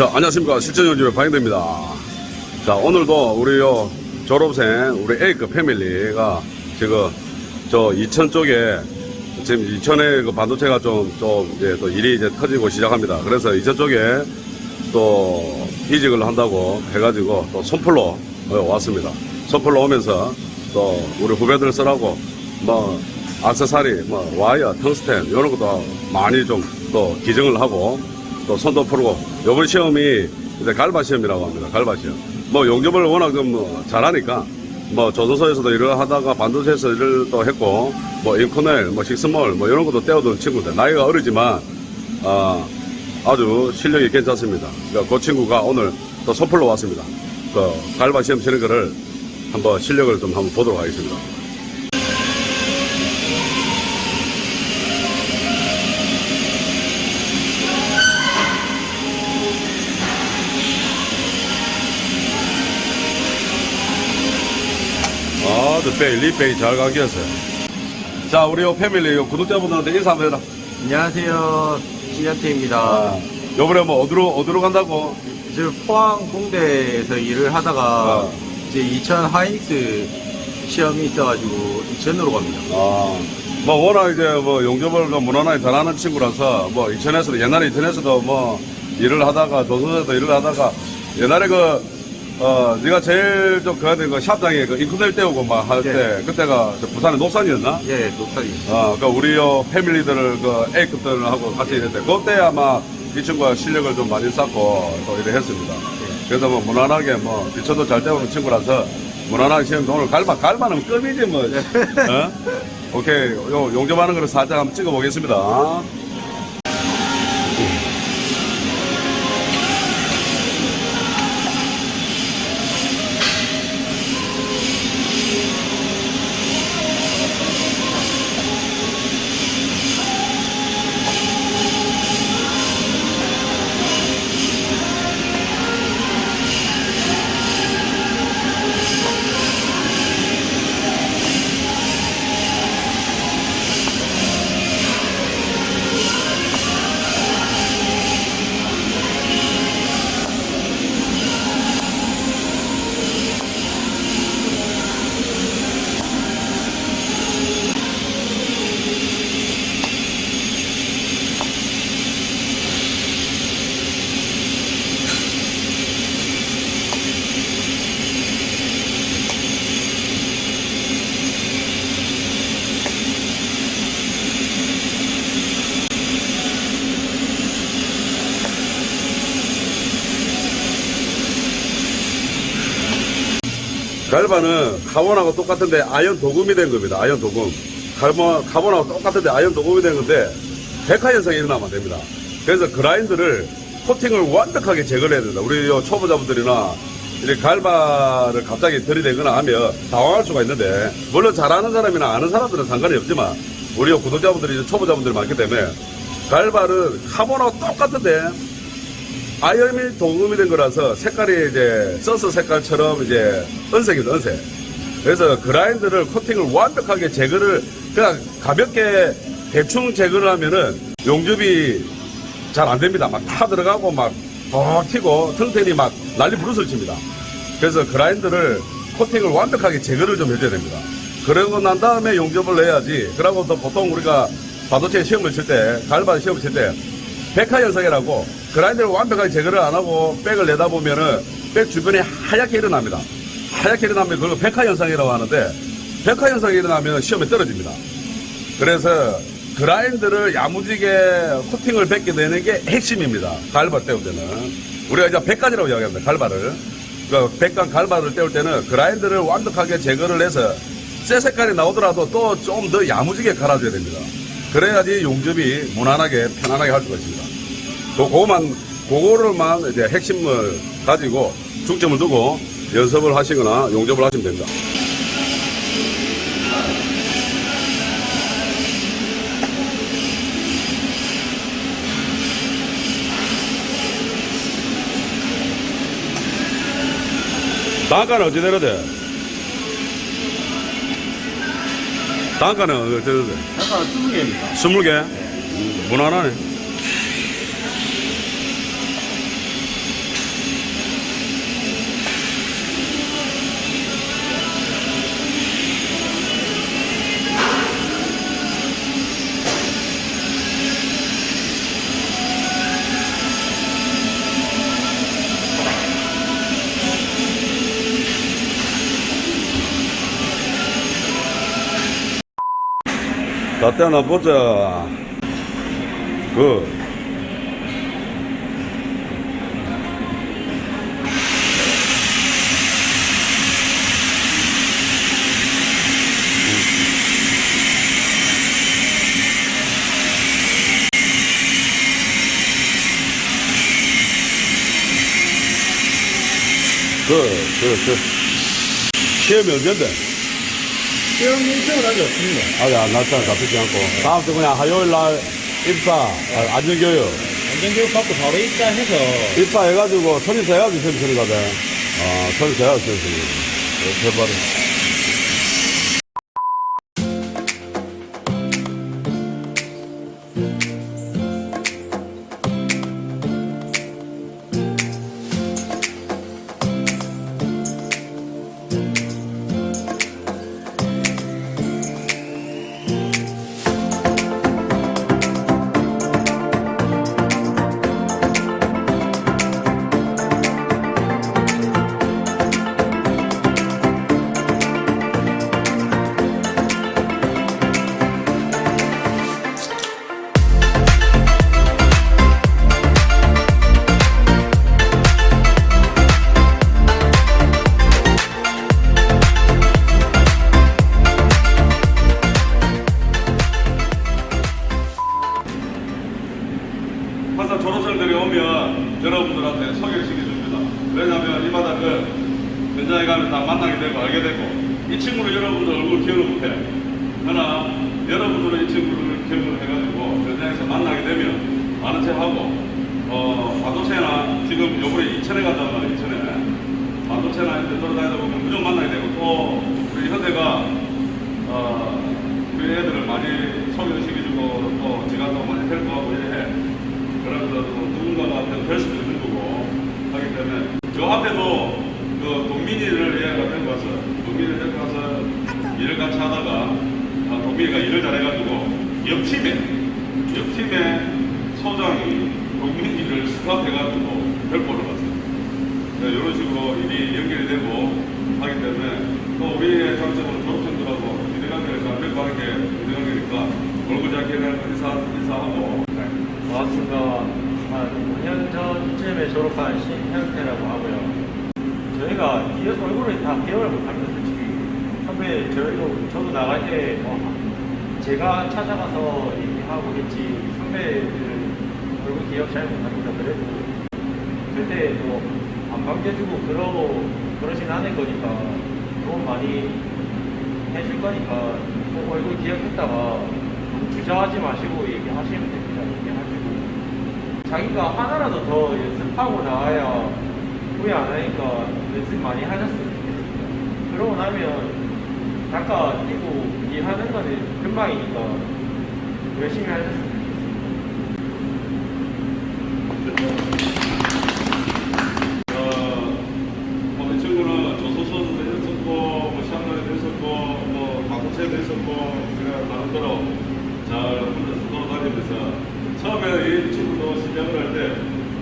자, 안녕하십니까. 실전연주의 방영대입니다. 자, 오늘도 우리 요 졸업생, 우리 A급 패밀리가 지금 저 이천 쪽에 지금 이천에 그 반도체가 좀, 좀 이제 또 일이 이제 터지고 시작합니다. 그래서 이천 쪽에 또 이직을 한다고 해가지고 또 손풀로 왔습니다. 손풀로 오면서 또 우리 후배들 쓰라고 뭐 악세사리, 뭐 와이어, 텅스텐 이런 것도 많이 좀 또 기증을 하고 또 손도 풀고 요번 시험이 이제 갈바 시험이라고 합니다. 갈바 시험. 뭐 용접을 워낙 좀 뭐 잘하니까 뭐 조선소에서도 일을 하다가 반도체에서 일을 또 했고 뭐 인코넬, 뭐 식스몰 뭐 이런 것도 떼어둔 친구들 나이가 어리지만 아 아주 실력이 괜찮습니다. 그러니까 그 친구가 오늘 또 소풀로 왔습니다. 그 갈바 시험 치는 거를 한번 실력을 좀 한번 보도록 하겠습니다. 아주 빼이, 리빼이 잘 가겠어요. 자, 우리 요 패밀리, 요 구독자분들한테 인사 한번 해라. 안녕하세요. 시현태입니다. 아, 요번에 뭐 어디로, 어디로 간다고? 지금 포항 공대에서 일을 하다가 아. 이제 이천 하이닉스 시험이 있어가지고 이천으로 갑니다. 아, 뭐 워낙 이제 뭐 용접을 뭐 무난하게 잘하는 친구라서 뭐 이천에서도 옛날에 이천에서도 뭐 일을 하다가 조선에서도 일을 하다가 옛날에 그 어, 네가 제일 좀 그야 되는 거 샵장에 그 인코넬 떼우고 막 할때 네. 그때가 저 부산의 녹산이었나? 예, 녹살입니다. 어, 그 우리 요 패밀리들을 그 A급들하고 같이 일했대. 그때 아마 이 친구가 실력을 좀 많이 쌓고 또 일을 했습니다. 그래서 뭐 무난하게 뭐 비천도 잘 때우는 친구라서 무난하게 시험 오늘 갈바, 갈바는 껌이지 뭐. 어? 오케이. 요 용접하는 거를 살짝 한번 찍어 보겠습니다. 갈바는 카본하고 똑같은데 아연 도금이 된 겁니다. 아연 도금. 카본, 카본하고 똑같은데 아연 도금이 된 건데 백화 현상이 일어나면 안 됩니다. 그래서 그라인드를 코팅을 완벽하게 제거를 해야 된다. 우리 요 초보자분들이나 이렇게 갈바를 갑자기 들이대거나 하면 당황할 수가 있는데 물론 잘하는 사람이나 아는 사람들은 상관이 없지만 우리 요 구독자분들이 이제 초보자분들이 많기 때문에 갈바를 카본하고 똑같은데 아연이 도금이 된 거라서 색깔이 이제 서스 색깔처럼 이제 은색입니다, 은색. 그래서 그라인드를 코팅을 완벽하게 제거를 그냥 가볍게 대충 제거를 하면은 용접이 잘 안 됩니다. 막타 들어가고 막더 튀고 텅텐이 막 난리 부르스를 칩니다. 그래서 그라인드를 코팅을 완벽하게 제거를 좀 해줘야 됩니다. 그러고 난 다음에 용접을 해야지. 그러고 또 보통 우리가 반도체 시험을 칠 때, 갈바 시험을 칠 때, 백화 현상이라고 그라인드를 완벽하게 제거를 안 하고 백을 내다 보면은 백 주변에 하얗게 일어납니다. 하얗게 일어나면 그걸 백화 현상이라고 하는데 백화 현상이 일어나면 시험에 떨어집니다. 그래서 그라인드를 야무지게 코팅을 뱉게 되는 게 핵심입니다. 갈바 때울 때는. 우리가 이제 백간이라고 이야기합니다. 갈바를. 그 백간 갈바를 때울 때는 그라인드를 완벽하게 제거를 해서 새 색깔이 나오더라도 또 좀 더 야무지게 갈아줘야 됩니다. 그래야지 용접이 무난하게 편안하게 할 수가 있습니다. 그, 그거만, 그거를만 이제 핵심을 가지고 중점을 두고 연습을 하시거나 용접을 하시면 됩니다. 단가는 어찌 되는데? 단가는 어찌 되는데? 잠깐 20개입니다. 20개? 무난하네. 자, 떼나 보자. 그. 그, 그, 그. 시험이 언젠데? 시험 일정은 아직 없습니다. 아직 안 났잖아, 잡히지 않고. 다음 주 그냥 화요일 날 입사, 아, 안전교육. 안전교육 받고 바로 입사해서 입사해가지고, 선임사 해가지고 치는 거다. 아, 선임사 해가지고 시험 치는 거. 이 항상 졸업생들이 오면 여러분들한테 소개를 시켜줍니다. 왜냐하면 이 바닥은 현장에 가면 다 만나게 되고 알게 되고 이 친구는 여러분들 얼굴 기억을 못해. 그러나 여러분들은 이 친구를 기억을 해가지고 현장에서 만나게 되면 아는 척하고 어, 반도체나 지금 요번에 인천에 간단 말이에요. 인천에 반도체나 데 돌아다니다 보면 무조건 만나게 되고 또 우리 현대가 어, 그 애들을 많이 소개를 시켜주고 또 제가 또 많이 헬프하고 이래 해. 그러면서 또 누군가가 앞에 될 수도 있는 거고 하기 때문에 저 앞에도 그 동민이를 얘가 데리고 와서 동민이를 데리고 와서 일을 같이 하다가 아, 동민이가 일을 잘해가지고 옆팀에 옆팀에 소장이 동민이를 스카우트해가지고 별보러 갔어요. 네, 이런 식으로 일이 연결이 되고 하기 때문에 또 우리의 장점은 졸업생들하고 기대관계를 잘 맺고 하는 게 기대관계니까 얼굴 작게 인사, 인사하고 네. 반갑습니다. 한 5년 전쯤에 졸업한 신현태라고 하고요. 저희가 기억, 얼굴을 다 기억을 못합니다, 솔직히. 선배, 저희도, 저도 나갈 때, 뭐, 제가 찾아가서 얘기하고 했지, 선배들 얼굴 기억 잘 못합니다. 그래도, 절대 뭐, 안 반겨주고, 그러, 그러진 않을 거니까, 도움 많이 해줄 거니까, 꼭 얼굴 기억했다가, 주저하지 마시고 얘기하시면 됩니다. 얘기하시고. 자기가 하나라도 더 연습하고 나와야 후회 안 하니까 연습 많이 하셨으면 좋겠습니다. 그러고 나면 닦아 뛰고 일하는 거는 금방이니까 열심히 하셨으면 좋겠습니다. 어, 뭐, 이 친구는 조선소도 했었고, 뭐, 시험날에도 했었고, 뭐, 방송체도 했었고, 그냥 나름대로 잘 혼자서 돌아다니면서, 처음에 이 친구도 시작을 할 때,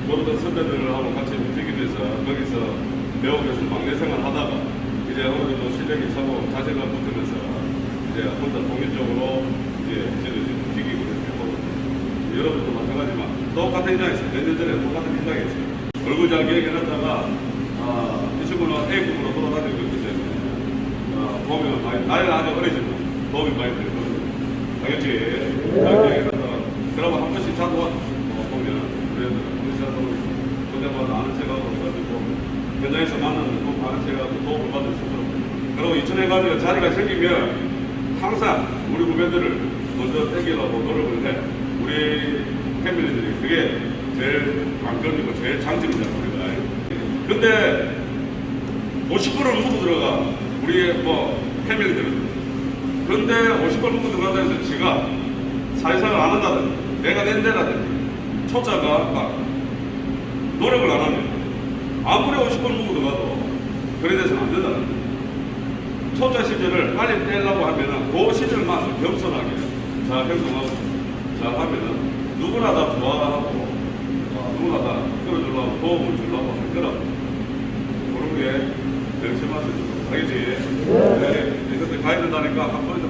모르던 선배들하고 같이 움직이면서, 거기서 배우면서 막내 생활 하다가, 이제 어느 정도 실력이 차고 자세가 붙으면서, 이제 혼자 독립적으로, 이제, 이제는 움직이고 있고, 여러분도 마찬가지지만 똑같은 입장에서 몇년 전에 똑같은 입장이었어요. 얼굴 잘 기억해놨다가 아, 이 친구는 A국으로 돌아다니고 있기 때문에 어, 보면 많이 나이가 아주 어리지만 도움이 많이 되거든요. 알겠지? 잘 기억해놨다가 그러면 한 번씩 자꾸 어, 보면 그래도 의사도 그때마다 아는 체가고 해가지고 현장에서 만나는 꼭 아는 체가고 도움을 받을 수 있도록 그리고 이천에 가면 자리가 생기면 항상 우리 후배들을 먼저 땡기려고 노력을 해. 우리 패밀리들이 그게 제일 관건이고 제일 장점이잖아, 우리가. 근데 50%를 묻고 들어가. 우리의 뭐, 패밀리들은. 근데 50%를 묻고 들어간다 해서 지가 사회생활 안 한다든지, 내가 낸 데라든지, 초짜가 막 노력을 안 하면 아무리 50%를 묻고 들어가도 그래 돼서는 안 된다는 거야. 초짜 시절을 빨리 떼려고 하면은 그 시절만 겸손하게 잘 행동하고 잘 하면은 누구나 다 좋아하고 어, 누구나 다 끌어주려고 도움을 주려고 할 거라고 그런 게 하세요 알겠지? 네. 근데 가야 된다니까 한 번에